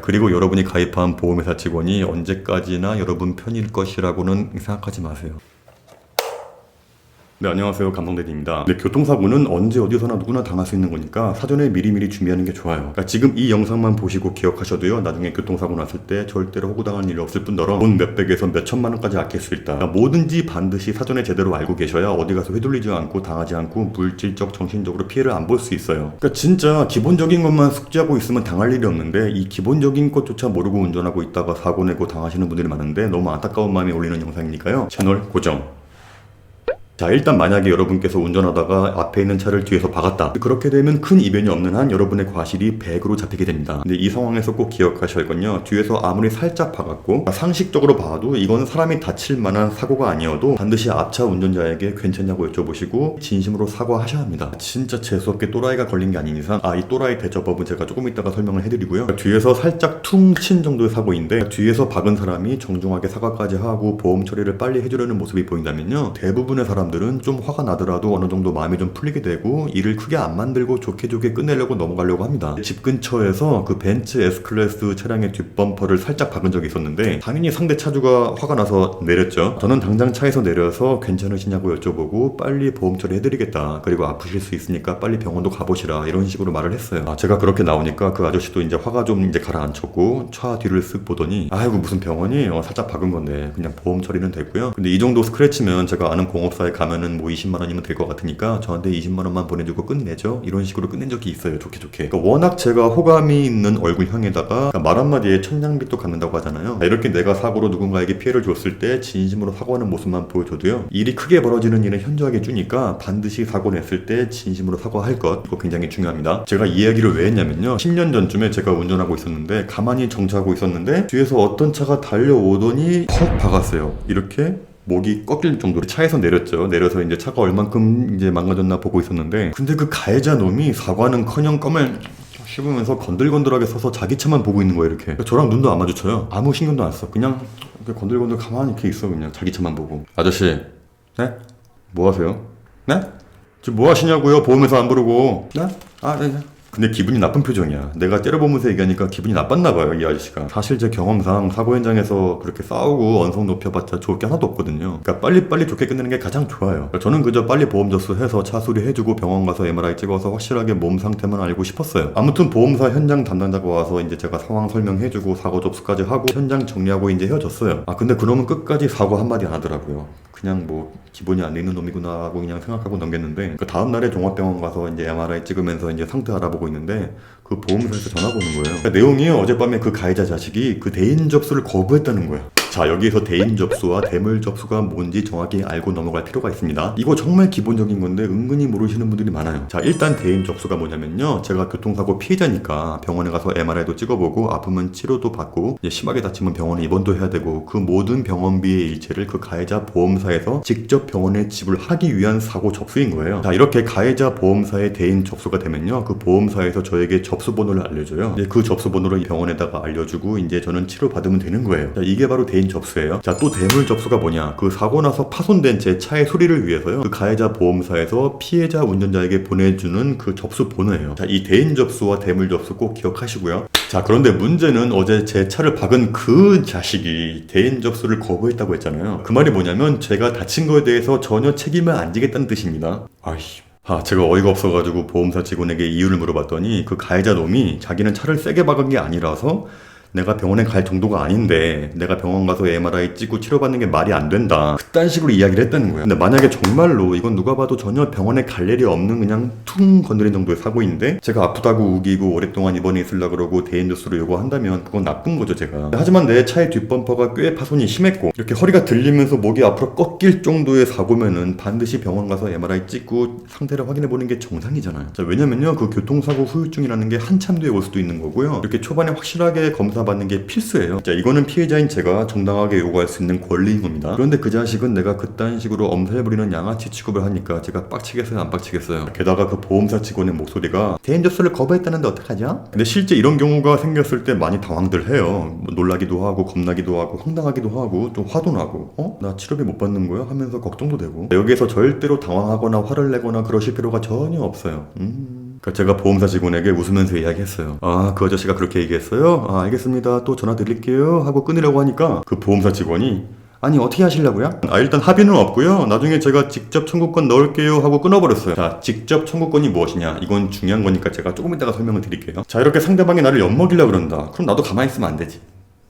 그리고 여러분이 가입한 보험회사 직원이 언제까지나 여러분 편일 것이라고는 생각하지 마세요. 네, 안녕하세요. 감독대리입니다. 네, 교통사고는 언제 어디서나 누구나 당할 수 있는 거니까 사전에 미리미리 준비하는 게 좋아요. 그러니까 지금 이 영상만 보시고 기억하셔도요. 나중에 교통사고 났을 때 절대로 호구당할 일이 없을 뿐더러 돈 몇백에서 몇천만 원까지 아낄 수 있다. 그러니까 뭐든지 반드시 사전에 제대로 알고 계셔야 어디 가서 휘둘리지 않고 당하지 않고 물질적, 정신적으로 피해를 안 볼 수 있어요. 그러니까 진짜 기본적인 것만 숙지하고 있으면 당할 일이 없는데 이 기본적인 것조차 모르고 운전하고 있다가 사고 내고 당하시는 분들이 많은데 너무 안타까운 마음이 올리는 영상이니까요. 채널 고정. 자 일단 만약에 여러분께서 운전하다가 앞에 있는 차를 뒤에서 박았다. 그렇게 되면 큰 이변이 없는 한 여러분의 과실이 100으로 잡히게 됩니다. 근데 이 상황에서 꼭 기억하셔야 할 건요. 뒤에서 아무리 살짝 박았고 상식적으로 봐도 이건 사람이 다칠 만한 사고가 아니어도 반드시 앞차 운전자에게 괜찮냐고 여쭤보시고 진심으로 사과하셔야 합니다. 진짜 재수없게 또라이가 걸린 게 아닌 이상 아 이 또라이 대처법은 제가 조금 이따가 설명을 해드리고요. 뒤에서 살짝 퉁 친 정도의 사고인데 뒤에서 박은 사람이 정중하게 사과까지 하고 보험 처리를 빨리 해주려는 모습이 보인다면요. 대부분의 사람 사람들은 좀 화가 나더라도 어느 정도 마음이 좀 풀리게 되고 일을 크게 안 만들고 좋게 좋게 끝내려고 넘어가려고 합니다. 집 근처에서 그 벤츠 S클래스 차량의 뒷범퍼를 살짝 박은 적이 있었는데 당연히 상대 차주가 화가 나서 내렸죠. 저는 당장 차에서 내려서 괜찮으시냐고 여쭤보고 빨리 보험 처리해드리겠다. 그리고 아프실 수 있으니까 빨리 병원도 가보시라 이런 식으로 말을 했어요. 아, 제가 그렇게 나오니까 그 아저씨도 이제 화가 좀 이제 가라앉혔고 차 뒤를 쓱 보더니 아이고 무슨 병원이 어, 살짝 박은 건데 그냥 보험 처리는 되고요. 근데 이 정도 스크래치면 제가 아는 공업사에 가면은 뭐 20만 원이면 될 것 같으니까 저한테 20만 원만 보내주고 끝내죠. 이런 식으로 끝낸 적이 있어요. 좋게 좋게. 그러니까 워낙 제가 호감이 있는 얼굴형에다가 그러니까 말 한마디에 천냥빚도 갚는다고 하잖아요. 이렇게 내가 사고로 누군가에게 피해를 줬을 때 진심으로 사과하는 모습만 보여줘도요. 일이 크게 벌어지는 일은 현저하게 주니까 반드시 사고 냈을 때 진심으로 사과할 것 이거 굉장히 중요합니다. 제가 이 이야기를 왜 했냐면요. 10년 전쯤에 제가 운전하고 있었는데 가만히 정차하고 있었는데 뒤에서 어떤 차가 달려오더니 퍽 박았어요. 이렇게 목이 꺾일 정도로 차에서 내렸죠. 내려서 이제 차가 얼만큼 이제 망가졌나 보고 있었는데 근데 그 가해자 놈이 사과는커녕 껌을 씹으면서 건들건들하게 서서 자기 차만 보고 있는 거예요 이렇게 저랑 눈도 안 마주쳐요 아무 신경도 안 써 그냥 이렇게 건들건들 가만히 이렇게 있어 그냥 자기 차만 보고 아저씨 네? 뭐 하세요? 네? 지금 뭐 하시냐고요 보험회사 안 부르고 네? 아 네, 네. 근데 기분이 나쁜 표정이야. 내가 째려보면서 얘기하니까 기분이 나빴나 봐요, 이 아저씨가. 사실 제 경험상 사고 현장에서 그렇게 싸우고 언성 높여봤자 좋을 게 하나도 없거든요. 그러니까 빨리빨리 좋게 끝내는 게 가장 좋아요. 저는 그저 빨리 보험 접수해서 차 수리해주고 병원 가서 MRI 찍어서 확실하게 몸 상태만 알고 싶었어요. 아무튼 보험사 현장 담당자가 와서 이제 제가 상황 설명해주고 사고 접수까지 하고 현장 정리하고 이제 헤어졌어요. 아 근데 그놈은 끝까지 사고 한마디 안 하더라고요. 그냥 뭐 기본이 안 되는 놈이구나 하고 그냥 생각하고 넘겼는데 그 다음 날에 종합병원 가서 이제 MRI 찍으면서 이제 상태 알아보고 있는데 그 보험사에서 전화가 오는 거예요. 그러니까 내용이 어젯밤에 그 가해자 자식이 그 대인 접수를 거부했다는 거예요. 자 여기서 대인 접수와 대물 접수가 뭔지 정확히 알고 넘어갈 필요가 있습니다. 이거 정말 기본적인 건데 은근히 모르시는 분들이 많아요. 자 일단 대인 접수가 뭐냐면요. 제가 교통사고 피해자니까 병원에 가서 MRI도 찍어보고 아프면 치료도 받고 심하게 다치면 병원에 입원도 해야 되고 그 모든 병원비의 일체를 그 가해자 보험사에서 직접 병원에 지불하기 위한 사고 접수인 거예요. 자 이렇게 가해자 보험사의 대인 접수가 되면요. 그 보험사에서 저에게 접수 번호를 알려줘요. 이제 그 접수 번호를 병원에다가 알려주고 이제 저는 치료 받으면 되는 거예요. 자 이게 바로 대인 접수예요. 자, 또 대물 접수가 뭐냐? 그 사고 나서 파손된 제 차의 수리를 위해서요. 그 가해자 보험사에서 피해자 운전자에게 보내주는 그 접수 번호예요. 자, 이 대인 접수와 대물 접수 꼭 기억하시고요. 자, 그런데 문제는 어제 제 차를 박은 그 자식이 대인 접수를 거부했다고 했잖아요. 그 말이 뭐냐면 제가 다친 거에 대해서 전혀 책임을 안 지겠다는 뜻입니다. 아이씨. 아, 제가 어이가 없어가지고 보험사 직원에게 이유를 물어봤더니 그 가해자 놈이 자기는 차를 세게 박은 게 아니라서 내가 병원에 갈 정도가 아닌데 내가 병원 가서 MRI 찍고 치료받는 게 말이 안 된다. 그딴 식으로 이야기를 했다는 거야. 근데 만약에 정말로 이건 누가 봐도 전혀 병원에 갈 일이 없는 그냥 퉁 건드린 정도의 사고인데 제가 아프다고 우기고 오랫동안 입원해 있으려 그러고 대인 조수를 요구한다면 그건 나쁜 거죠 제가. 하지만 내 차의 뒷범퍼가 꽤 파손이 심했고 이렇게 허리가 들리면서 목이 앞으로 꺾일 정도의 사고면은 반드시 병원 가서 MRI 찍고 상태를 확인해 보는 게 정상이잖아요. 자, 왜냐면요 그 교통사고 후유증이라는 게 한참 뒤에 올 수도 있는 거고요. 이렇게 초반에 확실하게 검사 받는 게 필수예요. 자, 이거는 피해자인 제가 정당하게 요구할 수 있는 권리인 겁니다. 그런데 그 자식은 내가 그딴 식으로 엄살 부리는 양아치 취급을 하니까 제가 빡치겠어요, 안 빡치겠어요. 게다가 그 보험사 직원의 목소리가 대인 접수를 거부했다는데 어떡하죠? 근데 실제 이런 경우가 생겼을 때 많이 당황들 해요. 뭐 놀라기도 하고 겁나기도 하고 황당하기도 하고 또 화도 나고 어? 나 치료비 못 받는 거야? 하면서 걱정도 되고 여기에서 절대로 당황하거나 화를 내거나 그러실 필요가 전혀 없어요. 음... 그러니까 제가 보험사 직원에게 웃으면서 이야기했어요. 아, 그 아저씨가 그렇게 얘기했어요? 아, 알겠습니다. 또 전화 드릴게요. 하고 끊으려고 하니까 그 보험사 직원이 아니 어떻게 하시려고요? 아 일단 합의는 없고요. 나중에 제가 직접 청구권 넣을게요 하고 끊어버렸어요. 자 직접 청구권이 무엇이냐? 이건 중요한 거니까 제가 조금 이따가 설명을 드릴게요. 자 이렇게 상대방이 나를 엿먹이려 그런다. 그럼 나도 가만히 있으면 안 되지.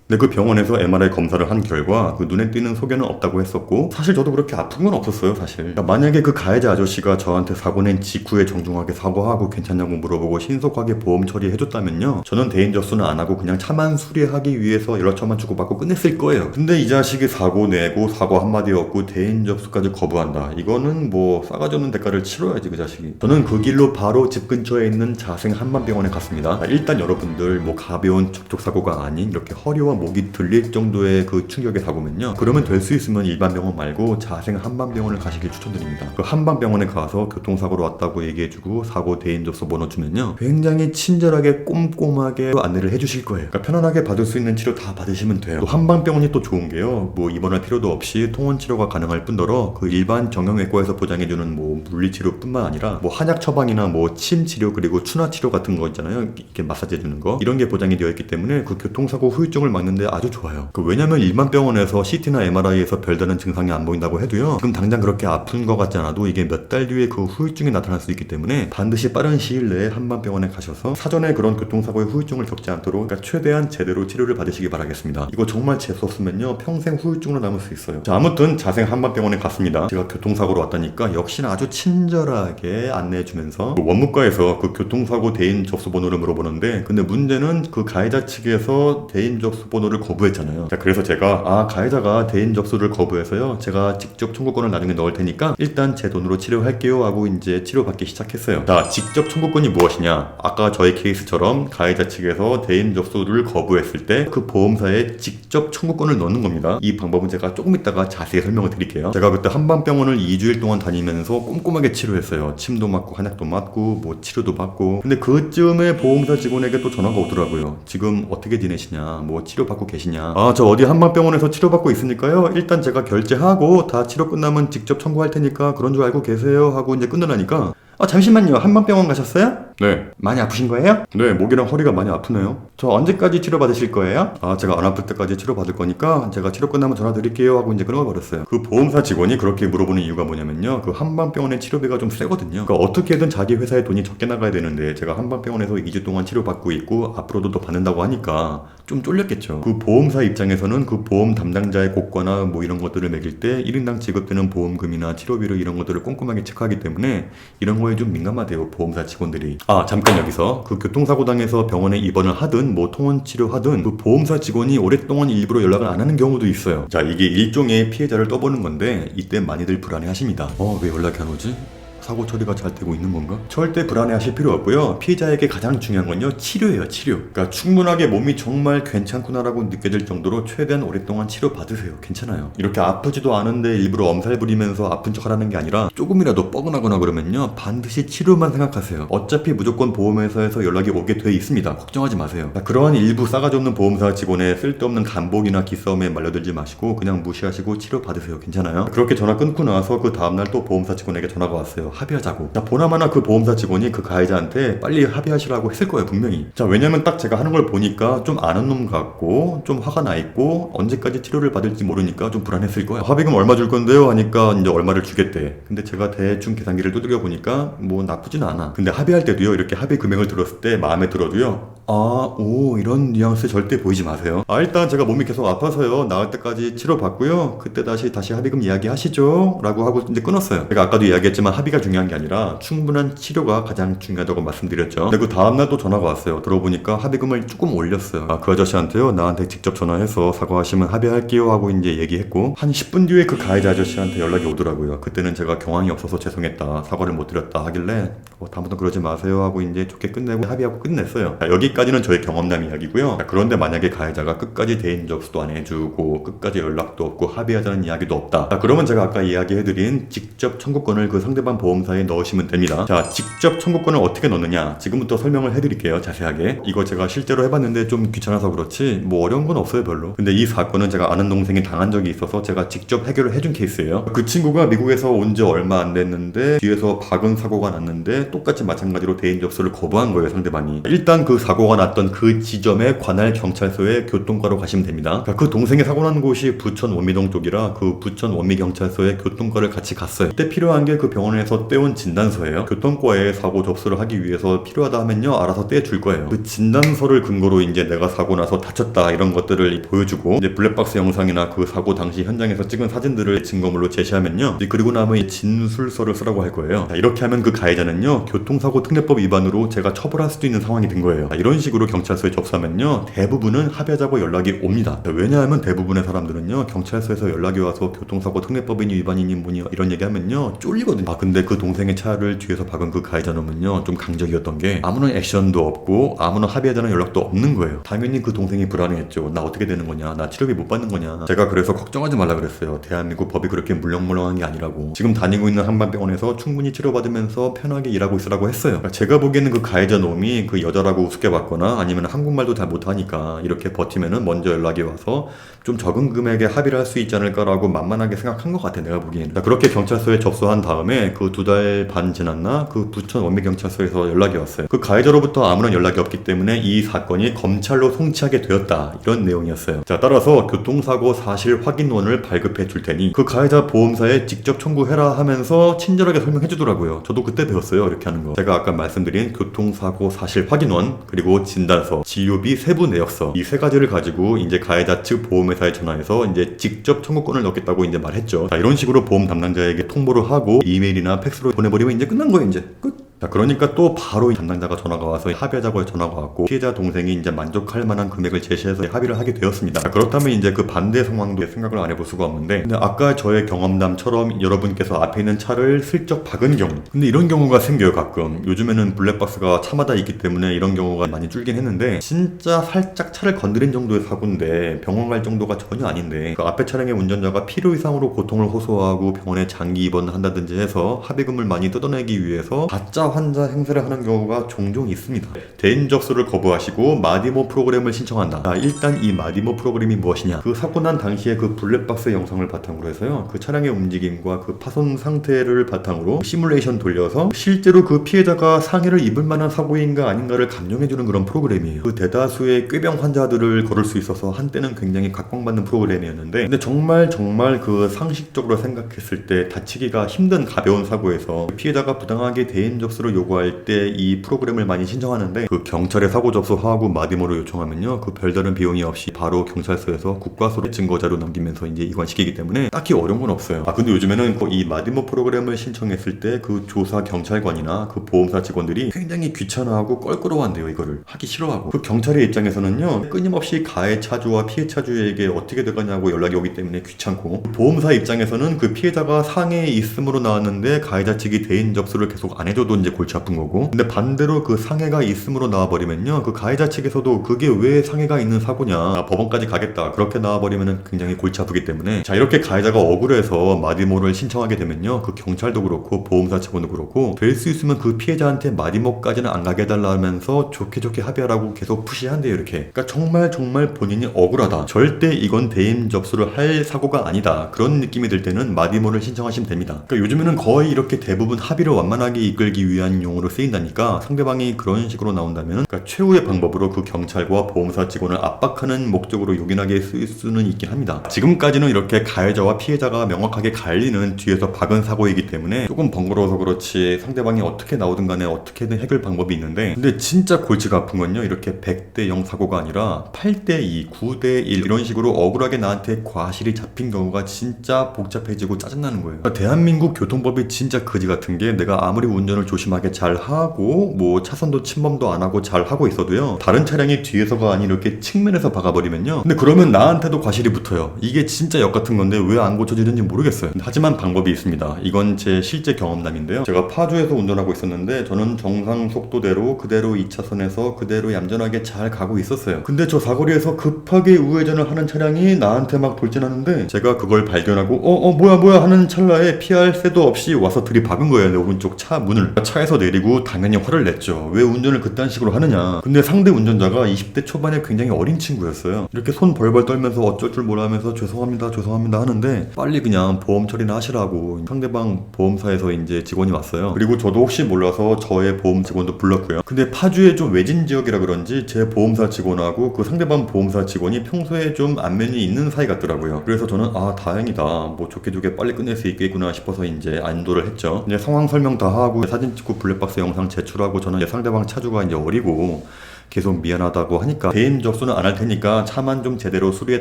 근데 그 병원에서 MRI 검사를 한 결과 그 눈에 띄는 소견은 없다고 했었고 사실 저도 그렇게 아픈 건 없었어요 사실. 그러니까 만약에 그 가해자 아저씨가 저한테 사고 낸 직후에 정중하게 사과하고 괜찮냐고 물어보고 신속하게 보험 처리해줬다면요. 저는 대인 접수는 안 하고 그냥 차만 수리하기 위해서 연락처만 주고받고 끝냈을 거예요. 근데 이 자식이 사고 내고 사과 한마디 없고 대인 접수까지 거부한다. 이거는 뭐 싸가지 없는 대가를 치러야지 그 자식이. 저는 그 길로 바로 집 근처에 있는 자생 한만병원에 갔습니다. 아, 일단 여러분들 뭐 가벼운 접촉사고가 아닌 이렇게 허리와 목이 들릴 정도의 그 충격의 사고면요. 그러면 될 수 있으면 일반 병원 말고 자생 한방병원을 가시길 추천드립니다. 그 한방병원에 가서 교통사고로 왔다고 얘기해주고 사고 대인 접수 번호 주면요. 굉장히 친절하게 꼼꼼하게 안내를 해주실 거예요. 그러니까 편안하게 받을 수 있는 치료 다 받으시면 돼요. 또 한방병원이 또 좋은 게요. 뭐 입원할 필요도 없이 통원 치료가 가능할 뿐더러 그 일반 정형외과에서 보장해주는 뭐 물리치료뿐만 아니라 뭐 한약 처방이나 뭐 침 치료 그리고 추나 치료 같은 거 있잖아요. 이렇게 마사지 해주는 거 이런 게 보장이 되어 있기 때문에 그 교통사고 후유증을 막는 데 아주 좋아요. 그 왜냐면 일반 병원에서 CT나 MRI에서 별다른 증상이 안 보인다고 해도요. 지금 당장 그렇게 아픈 것 같지 않아도 이게 몇 달 뒤에 그 후유증이 나타날 수 있기 때문에 반드시 빠른 시일 내에 한방병원에 가셔서 사전에 그런 교통사고의 후유증을 겪지 않도록 그러니까 최대한 제대로 치료를 받으시기 바라겠습니다. 이거 정말 재수 없으면요 평생 후유증으로 남을 수 있어요. 자 아무튼 자생 한방병원에 갔습니다. 제가 교통사고로 왔다니까 역시나 아주 친절하게 안내해주면서 그 원무과에서 그 교통사고 대인 접수 번호를 물어보는데 근데 문제는 그 가해자 측에서 대인 접수 번호 를 거부했잖아요. 자 그래서 제가 아 가해자가 대인 접수를 거부해서요 제가 직접 청구권을 나중에 넣을 테니까 일단 제 돈으로 치료할게요 하고 이제 치료받기 시작했어요. 자 직접 청구권이 무엇이냐? 아까 저의 케이스처럼 가해자 측에서 대인 접수를 거부했을 때 그 보험사에 직접 청구권을 넣는 겁니다. 이 방법은 제가 조금 이따가 자세히 설명을 드릴게요. 제가 그때 한방병원을 2주일 동안 다니면서 꼼꼼하게 치료했어요. 침도 맞고 한약도 맞고 뭐 치료도 받고 근데 그쯤에 보험사 직원에게 또 전화가 오더라고요. 지금 어떻게 지내시냐? 뭐 치료 받고 계시냐? 아 저 어디 한방병원에서 치료받고 있으니까요. 일단 제가 결제하고 다 치료 끝나면 직접 청구할 테니까 그런 줄 알고 계세요 하고 이제 끊으라니까 아 잠시만요 한방병원 가셨어요? 네 많이 아프신 거예요? 네 목이랑 허리가 많이 아프네요 저 언제까지 치료 받으실 거예요? 아 제가 안 아플 때까지 치료 받을 거니까 제가 치료 끝나면 전화 드릴게요 하고 이제 끊어버렸어요 그 보험사 직원이 그렇게 물어보는 이유가 뭐냐면요 그 한방병원의 치료비가 좀 세거든요 그러니까 어떻게든 자기 회사에 돈이 적게 나가야 되는데 제가 한방병원에서 2주 동안 치료받고 있고 앞으로도 더 받는다고 하니까 좀 쫄렸겠죠. 그 보험사 입장에서는 그 보험 담당자의 고과나 뭐 이런 것들을 매길 때 1인당 지급되는 보험금이나 치료비를 이런 것들을 꼼꼼하게 체크하기 때문에 이런 거에 좀 민감하대요 보험사 직원들이. 아 잠깐 여기서. 그 교통사고 당해서 병원에 입원을 하든 뭐 통원 치료하든 그 보험사 직원이 오랫동안 일부러 연락을 안 하는 경우도 있어요. 자 이게 일종의 피해자를 떠보는 건데 이때 많이들 불안해 하십니다. 어 왜 연락이 안 오지? 사고 처리가 잘 되고 있는 건가? 절대 불안해하실 필요 없고요. 피해자에게 가장 중요한 건요 치료예요, 치료. 그러니까 충분하게 몸이 정말 괜찮구나라고 느껴질 정도로 최대한 오랫동안 치료 받으세요. 괜찮아요. 이렇게 아프지도 않은데 일부러 엄살 부리면서 아픈 척하라는 게 아니라 조금이라도 뻐근하거나 그러면요 반드시 치료만 생각하세요. 어차피 무조건 보험회사에서 연락이 오게 돼 있습니다. 걱정하지 마세요. 그러니까 그러한 일부 싸가지 없는 보험사 직원의 쓸데없는 간복이나 기싸움에 말려들지 마시고 그냥 무시하시고 치료 받으세요. 괜찮아요? 그렇게 전화 끊고 나서 그 다음날 또 보험사 직원에게 전화가 왔어요. 합의하자고. 자, 보나마나 그 보험사 직원이 그 가해자한테 빨리 합의하시라고 했을 거예요, 분명히. 자, 왜냐면 딱 제가 하는 걸 보니까 좀 아는 놈 같고, 좀 화가 나 있고, 언제까지 치료를 받을지 모르니까 좀 불안했을 거예요. 합의금 얼마 줄 건데요? 하니까 이제 얼마를 주겠대. 근데 제가 대충 계산기를 두드려 보니까 뭐 나쁘진 않아. 근데 합의할 때도요, 이렇게 합의 금액을 들었을 때 마음에 들어도요, 아, 오, 이런 뉘앙스 절대 보이지 마세요. 아, 일단 제가 몸이 계속 아파서요. 나을 때까지 치료받고요. 그때 다시, 다시 합의금 이야기 하시죠. 라고 하고 이제 끊었어요. 제가 아까도 이야기했지만 합의가 중요한 게 아니라 충분한 치료가 가장 중요하다고 말씀드렸죠. 근데 그 다음날 또 전화가 왔어요. 들어보니까 합의금을 조금 올렸어요. 아, 그 아저씨한테요. 나한테 직접 전화해서 사과하시면 합의할게요. 하고 이제 얘기했고, 한 10분 뒤에 그 가해자 아저씨한테 연락이 오더라고요. 그때는 제가 경황이 없어서 죄송했다. 사과를 못 드렸다. 하길래, 어, 다음부터 그러지 마세요. 하고 이제 좋게 끝내고 합의하고 끝냈어요. 자, 여기까지 여기까지는 저의 경험담 이야기고요. 자, 그런데 만약에 가해자가 끝까지 대인 접수도 안 해주고 끝까지 연락도 없고 합의하자는 이야기도 없다. 자, 그러면 제가 아까 이야기해드린 직접 청구권을 그 상대방 보험사에 넣으시면 됩니다. 자, 직접 청구권을 어떻게 넣느냐? 지금부터 설명을 해드릴게요. 자세하게. 이거 제가 실제로 해봤는데 좀 귀찮아서 그렇지 뭐 어려운 건 없어요 별로. 근데 이 사건은 제가 아는 동생이 당한 적이 있어서 제가 직접 해결을 해준 케이스예요. 그 친구가 미국에서 온 지 얼마 안 됐는데 뒤에서 박은 사고가 났는데 똑같이 마찬가지로 대인 접수를 거부한 거예요 상대방이. 일단 그 사고 가 났던 그 지점에 관할 경찰서에 교통과로 가시면 됩니다. 그러니까 그 동생이 사고 난 곳이 부천 원미동 쪽이라 그 부천 원미 경찰서에 교통과를 같이 갔어요. 그때 필요한 게 그 병원에서 떼온 진단서예요. 교통과에 사고 접수를 하기 위해서 필요하다 하면요 알아서 떼줄 거예요. 그 진단서를 근거로 이제 내가 사고 나서 다쳤다 이런 것들을 보여주고 이제 블랙박스 영상이나 그 사고 당시 현장에서 찍은 사진들을 증거물로 제시하면요. 그리고 나면 이 진술서를 쓰라고 할 거예요. 자, 이렇게 하면 그 가해자는요 교통사고 특례법 위반으로 제가 처벌할 수도 있는 상황이 된 거예요. 자, 이런 식으로 경찰서에 접수하면요 대부분은 합의하자고 연락이 옵니다. 자, 왜냐하면 대부분의 사람들은요 경찰서에서 연락이 와서 교통사고 특례법이니 위반이니 뭐니 이런 얘기하면요 쫄리거든요. 아 근데 그 동생의 차를 뒤에서 박은 그 가해자 놈은요 좀 강적이었던 게 아무런 액션도 없고 아무런 합의하자는 연락도 없는 거예요. 당연히 그 동생이 불안해했죠. 나 어떻게 되는 거냐? 나 치료비 못 받는 거냐? 제가 그래서 걱정하지 말라 그랬어요. 대한민국 법이 그렇게 물렁물렁한 게 아니라고. 지금 다니고 있는 한반병원에서 충분히 치료받으면서 편하게 일하고 있으라고 했어요. 제가 보기에는 그 가해자 놈이 그 여자라고 우습게 봤 거나 아니면 한국말도 잘 못하니까 이렇게 버티면은 먼저 연락이 와서 좀 적은 금액에 합의를 할 수 있지 않을까라고 만만하게 생각한 것 같아 내가 보기에는. 자, 그렇게 경찰서에 접수한 다음에 그 두 달 반 지났나 그 부천 원미경찰서에서 연락이 왔어요. 그 가해자로부터 아무런 연락이 없기 때문에 이 사건이 검찰로 송치하게 되었다 이런 내용이었어요. 자 따라서 교통사고 사실 확인원을 발급해 줄 테니 그 가해자 보험사에 직접 청구해라 하면서 친절하게 설명해 주더라고요. 저도 그때 배웠어요 이렇게 하는 거. 제가 아까 말씀드린 교통사고 사실 확인원 그리고 진단서 진료비 세부 내역서 이 세 가지를 가지고 이제 가해자 측 보험 회사에 전화해서 이제 직접 청구권을 넣겠다고 이제 말했죠. 자 이런 식으로 보험 담당자에게 통보를 하고 이메일이나 팩스로 보내버리면 이제 끝난 거예요 이제 끝. 자, 그러니까 또 바로 이 담당자가 전화가 와서 합의하자고 전화가 왔고 피해자 동생이 이제 만족할 만한 금액을 제시해서 합의를 하게 되었습니다. 자, 그렇다면 이제 그 반대 상황도 생각을 안 해볼 수가 없는데 근데 아까 저의 경험담처럼 여러분께서 앞에 있는 차를 슬쩍 박은 경우 근데 이런 경우가 생겨요 가끔 요즘에는 블랙박스가 차마다 있기 때문에 이런 경우가 많이 줄긴 했는데 진짜 살짝 차를 건드린 정도의 사고인데 병원 갈 정도가 전혀 아닌데 그 앞에 차량의 운전자가 필요 이상으로 고통을 호소하고 병원에 장기 입원한다든지 해서 합의금을 많이 뜯어내기 위해서 가짜 환자 행세를 하는 경우가 종종 있습니다. 대인 접수를 거부하시고 마디모 프로그램을 신청한다. 자, 일단 이 마디모 프로그램이 무엇이냐? 그 사고 난 당시에 그 블랙박스 영상을 바탕으로 해서요. 그 차량의 움직임과 그 파손 상태를 바탕으로 시뮬레이션 돌려서 실제로 그 피해자가 상해를 입을 만한 사고인가 아닌가를 감정해주는 그런 프로그램이에요. 그 대다수의 꾀병 환자들을 걸을 수 있어서 한때는 굉장히 각광받는 프로그램이었는데 근데 정말 정말 그 상식적으로 생각했을 때 다치기가 힘든 가벼운 사고에서 피해자가 부당하게 대인 접수 를 요구할 때 이 프로그램을 많이 신청하는데 그 경찰에 사고 접수 허하고 마디모를 요청하면요. 그 별다른 비용이 없이 바로 경찰서에서 국과수로 증거 자료 남기면서 이제 이관시키기 때문에 딱히 어려운 건 없어요. 아 근데 요즘에는 그이 마디모 프로그램을 신청했을 때 그 조사 경찰관이나 그 보험사 직원들이 굉장히 귀찮아하고 껄끄러워한대요 이거를. 하기 싫어하고. 그 경찰의 입장에서는요. 끊임없이 가해 차주와 피해 차주에게 어떻게 되거냐고 연락이 오기 때문에 귀찮고. 보험사 입장에서는 그 피해자가 상해에 있음으로 나왔는데 가해자 측이 대인 접수를 계속 안 해줘도 이제 골치 아픈 거고. 근데 반대로 그 상해가 있음으로 나와버리면요. 그 가해자 측에서도 그게 왜 상해가 있는 사고냐. 아, 법원까지 가겠다. 그렇게 나와버리면은 굉장히 골치 아프기 때문에. 자 이렇게 가해자가 억울해서 마디모를 신청하게 되면요. 그 경찰도 그렇고 보험사 측원도 그렇고 될 수 있으면 그 피해자한테 마디모까지는 안 가게 해달라면서 좋게 좋게 합의하라고 계속 푸시한대요 이렇게. 그러니까 정말 정말 본인이 억울하다. 절대 이건 대인 접수를 할 사고가 아니다. 그런 느낌이 들 때는 마디모를 신청하시면 됩니다. 그러니까 요즘에는 거의 이렇게 대부분 합의를 완만하게 이끌기 위한 용어로 쓰인다니까 상대방이 그런 식으로 나온다면 그러니까 최후의 방법으로 그 경찰과 보험사 직원을 압박하는 목적으로 요긴하게 쓸 수는 있긴 합니다. 지금까지는 이렇게 가해자와 피해자가 명확하게 갈리는 뒤에서 박은 사고이기 때문에 조금 번거로워서 그렇지 상대방이 어떻게 나오든 간에 어떻게든 해결 방법이 있는데 근데 진짜 골치가 아픈 건요. 이렇게 100대 0 사고가 아니라 8대 2, 9대 1 이런 식으로 억울하게 나한테 과실이 잡힌 경우가 진짜 복잡해지고 짜증나는 거예요. 그러니까 대한민국 교통법이 진짜 거지 같은 게 내가 아무리 운전을 조심 조심하게 잘 하고 뭐 차선도 침범도 안 하고 잘 하고 있어도요 다른 차량이 뒤에서가 아닌 이렇게 측면에서 박아버리면요. 근데 그러면 나한테도 과실이 붙어요. 이게 진짜 역 같은 건데 왜 안 고쳐지는지 모르겠어요. 하지만 방법이 있습니다. 이건 제 실제 경험담인데요. 제가 파주에서 운전하고 있었는데 저는 정상 속도대로 그대로 2차선에서 그대로 얌전하게 잘 가고 있었어요. 근데 저 사거리에서 급하게 우회전을 하는 차량이 나한테 막 돌진하는데 제가 그걸 발견하고 어어 뭐야 뭐야 하는 찰나에 피할 새도 없이 와서 들이박은 거예요. 내 오른쪽 차 문을. 차 에서 내리고 당연히 화를 냈죠. 왜 운전을 그딴 식으로 하느냐. 근데 상대 운전자가 20대 초반에 굉장히 어린 친구였어요. 이렇게 손 벌벌 떨면서 어쩔 줄 몰라면서 죄송합니다 죄송합니다 하는데 빨리 그냥 보험 처리나 하시라고 상대방 보험사에서 이제 직원이 왔어요. 그리고 저도 혹시 몰라서 저의 보험 직원도 불렀고요. 근데 파주에 좀 외진 지역이라 그런지 제 보험사 직원하고 그 상대방 보험사 직원이 평소에 좀 안면이 있는 사이 같더라고요. 그래서 저는 아 다행이다. 뭐 좋게 좋게 빨리 끝낼 수 있겠구나 싶어서 이제 안도를 했죠. 이제 상황 설명 다 하고 사진 찍고 블랙박스 영상 제출하고 저는 상대방 차주가 이제 어리고 계속 미안하다고 하니까 대인 접수는 안 할 테니까 차만 좀 제대로 수리해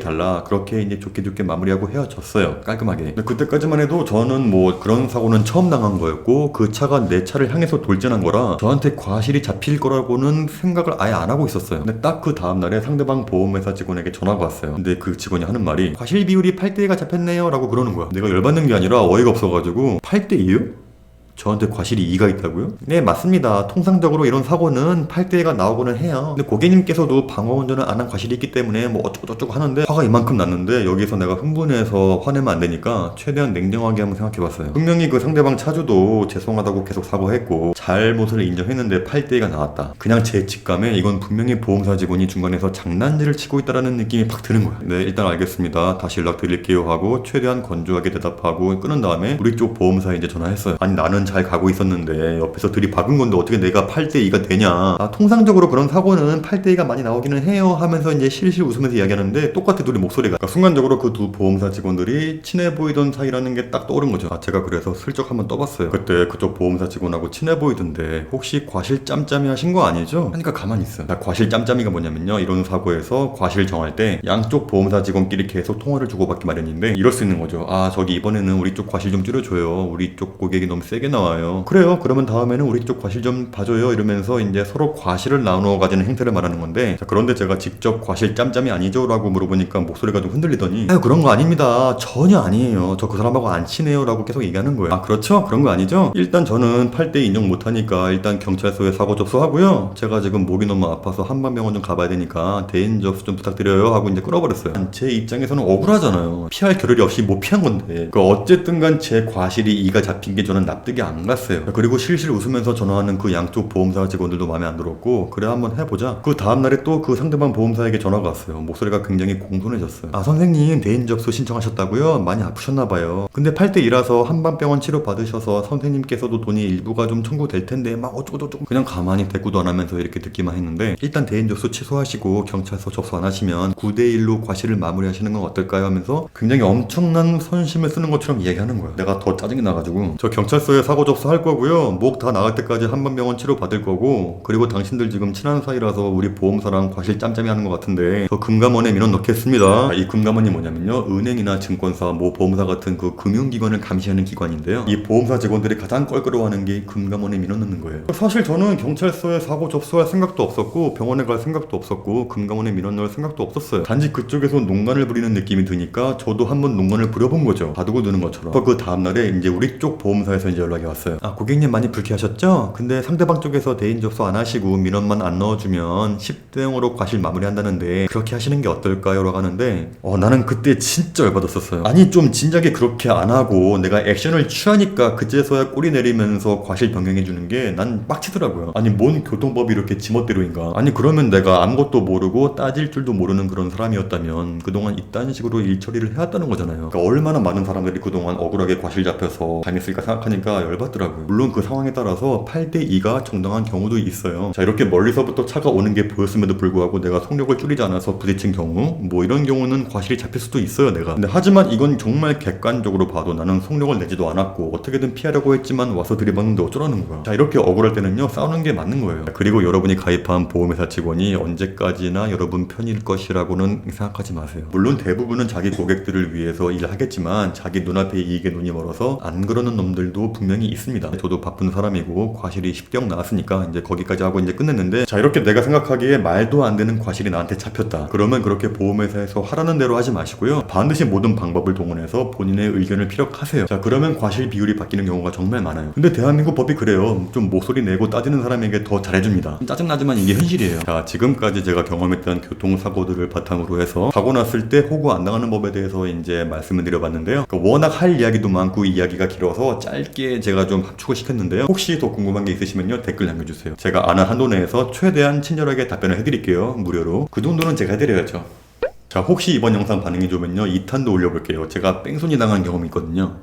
달라. 그렇게 이제 좋게 좋게 마무리하고 헤어졌어요. 깔끔하게. 그때까지만 해도 저는 뭐 그런 사고는 처음 당한 거였고 그 차가 내 차를 향해서 돌진한 거라 저한테 과실이 잡힐 거라고는 생각을 아예 안 하고 있었어요. 근데 딱 그 다음날에 상대방 보험회사 직원에게 전화가 왔어요. 근데 그 직원이 하는 말이 과실 비율이 8대2가 잡혔네요 라고 그러는 거야. 내가 열받는 게 아니라 어이가 없어가지고 8대2요? 저한테 과실이 2가 있다고요? 네, 맞습니다. 통상적으로 이런 사고는 8대가 나오고는 해요. 근데 고객님께서도 방어 운전을 안 한 과실이 있기 때문에 뭐 어쩌고저쩌고 하는데 화가 이만큼 났는데 여기서 내가 흥분해서 화내면 안 되니까 최대한 냉정하게 한번 생각해봤어요. 분명히 그 상대방 차주도 죄송하다고 계속 사과했고 잘못을 인정했는데 8대가 나왔다. 그냥 제 직감에 이건 분명히 보험사 직원이 중간에서 장난질을 치고 있다라는 느낌이 팍 드는 거야. 네, 일단 알겠습니다. 다시 연락 드릴게요 하고 최대한 건조하게 대답하고 끊은 다음에 우리 쪽 보험사에 이제 전화했어요. 아니 나는 잘 가고 있었는데 옆에서 들이박은 건데 어떻게 내가 8대2가 되냐. 아, 통상적으로 그런 사고는 8대2가 많이 나오기는 해요 하면서 이제 실실 웃으면서 이야기하는데 똑같아 둘이 목소리가. 그러니까 순간적으로 그 두 보험사 직원들이 친해 보이던 사이라는 게 딱 떠오른 거죠. 아 제가 그래서 슬쩍 한번 떠봤어요. 그때 그쪽 보험사 직원하고 친해 보이던데 혹시 과실 짬짬이 하신 거 아니죠? 하니까 가만히 있어요 자, 과실 짬짬이가 뭐냐면요. 이런 사고에서 과실 정할 때 양쪽 보험사 직원끼리 계속 통화를 주고받기 마련인데 이럴 수 있는 거죠. 아 저기 이번에는 우리 쪽 과실 좀 줄여줘요. 우리 쪽 고객이 너무 세게 나 와요. 그래요. 그러면 다음에는 우리 쪽 과실 좀 봐줘요. 이러면서 이제 서로 과실을 나누어 가지는 행태를 말하는 건데 자, 그런데 제가 직접 과실 짬짬이 아니죠? 라고 물어보니까 목소리가 좀 흔들리더니 아유 그런 거 아닙니다. 전혀 아니에요. 저 그 사람하고 안 친해요. 라고 계속 얘기하는 거예요. 아 그렇죠? 그런 거 아니죠? 일단 저는 8대 인정 못하니까 일단 경찰서에 사고 접수하고요. 제가 지금 목이 너무 아파서 한방병원 좀 가봐야 되니까 대인 접수 좀 부탁드려요. 하고 이제 끊어버렸어요. 제 입장에서는 억울하잖아요. 피할 겨를이 없이 못 피한 건데. 그 어쨌든 간 제 과실이 이가 잡힌 게 저는 납득이 안 갔어요. 그리고 실실 웃으면서 전화하는 그 양쪽 보험사 직원들도 마음에 안 들었고 그래 한번 해보자. 그 다음 날에 또 그 상대방 보험사에게 전화가 왔어요. 목소리가 굉장히 공손해졌어요. 아 선생님 대인 접수 신청하셨다고요? 많이 아프셨나 봐요. 근데 8대 2라서 한방병원 치료 받으셔서 선생님께서도 돈이 일부가 좀 청구될 텐데 막 어쩌고저쩌고 그냥 가만히 대꾸도 안 하면서 이렇게 듣기만 했는데 일단 대인 접수 취소하시고 경찰서 접수 안 하시면 9대 1로 과실을 마무리하시는 건 어떨까요? 하면서 굉장히 엄청난 선심을 쓰는 것처럼 이야기하는 거야. 내가 더 짜증이 나가지고 저 경찰서에 사고 접수할 거고요. 목 다 나갈 때까지 한방병원 치료 받을 거고 그리고 당신들 지금 친한 사이라서 우리 보험사랑 과실 짬짬이 하는 것 같은데 저 금감원에 민원 넣겠습니다. 이 금감원이 뭐냐면요. 은행이나 증권사, 뭐 보험사 같은 그 금융기관을 감시하는 기관인데요. 이 보험사 직원들이 가장 껄끄러워하는 게 금감원에 민원 넣는 거예요. 사실 저는 경찰서에 사고 접수할 생각도 없었고 병원에 갈 생각도 없었고 금감원에 민원 넣을 생각도 없었어요. 단지 그쪽에서 농간을 부리는 느낌이 드니까 저도 한번 농간을 부려본 거죠. 바둑을 두는 것처럼. 그 다음날에 이제 우리 쪽 보험사에서 이제 연락 이 왔어요. 아 고객님 많이 불쾌하셨죠? 근데 상대방 쪽에서 대인 접수 안 하시고 민원만 안 넣어주면 10대형으로 과실 마무리한다는데 그렇게 하시는 게 어떨까요? 라고 하는데 어 나는 그때 진짜 열받았었어요. 아니 좀 진작에 그렇게 안 하고 내가 액션을 취하니까 그제서야 꼬리 내리면서 과실 변경해 주는 게 난 빡치더라고요. 아니 뭔 교통법이 이렇게 지멋대로인가? 아니 그러면 내가 아무것도 모르고 따질 줄도 모르는 그런 사람이었다면 그동안 이딴 식으로 일 처리를 해왔다는 거잖아요. 그러니까 얼마나 많은 사람들이 그동안 억울하게 과실 잡혀서 당했을까 생각하니까 열받더라고요. 물론 그 상황에 따라서 8대 2가 정당한 경우도 있어요. 자 이렇게 멀리서부터 차가 오는 게 보였음에도 불구하고 내가 속력을 줄이지 않아서 부딪힌 경우 뭐 이런 경우는 과실이 잡힐 수도 있어요 내가. 근데 하지만 이건 정말 객관적으로 봐도 나는 속력을 내지도 않았고 어떻게든 피하려고 했지만 와서 들이받는데 어쩌라는 거야. 자 이렇게 억울할 때는요 싸우는 게 맞는 거예요. 그리고 여러분이 가입한 보험회사 직원이 언제까지나 여러분 편일 것이라고는 생각하지 마세요. 물론 대부분은 자기 고객들을 위해서 일을 하겠지만 자기 눈앞에 이익에 눈이 멀어서 안 그러는 놈들도 분명히 분명히 있습니다. 저도 바쁜 사람이고 과실이 10경 나왔으니까 이제 거기까지 하고 이제 끝냈는데 자 이렇게 내가 생각하기에 말도 안 되는 과실이 나한테 잡혔다. 그러면 그렇게 보험회사에서 하라는 대로 하지 마시고요. 반드시 모든 방법을 동원해서 본인의 의견을 피력하세요. 자 그러면 과실 비율이 바뀌는 경우가 정말 많아요. 근데 대한민국 법이 그래요. 좀 목소리 내고 따지는 사람에게 더 잘해줍니다. 짜증나지만 이게 현실이에요. 자 지금까지 제가 경험했던 교통사고들을 바탕으로 해서 사고 났을 때 호구 안 당하는 법에 대해서 이제 말씀을 드려봤는데요. 그러니까 워낙 할 이야기도 많고 이야기가 길어서 짧게 제가 좀 합축을 시켰는데요. 혹시 더 궁금한 게 있으시면요 댓글 남겨주세요. 제가 아는 한도 내에서 최대한 친절하게 답변을 해드릴게요. 무료로. 그 정도는 제가 해드려야죠. 자 혹시 이번 영상 반응이 좋으면요 2탄도 올려볼게요. 제가 뺑소니 당한 경험이 있거든요.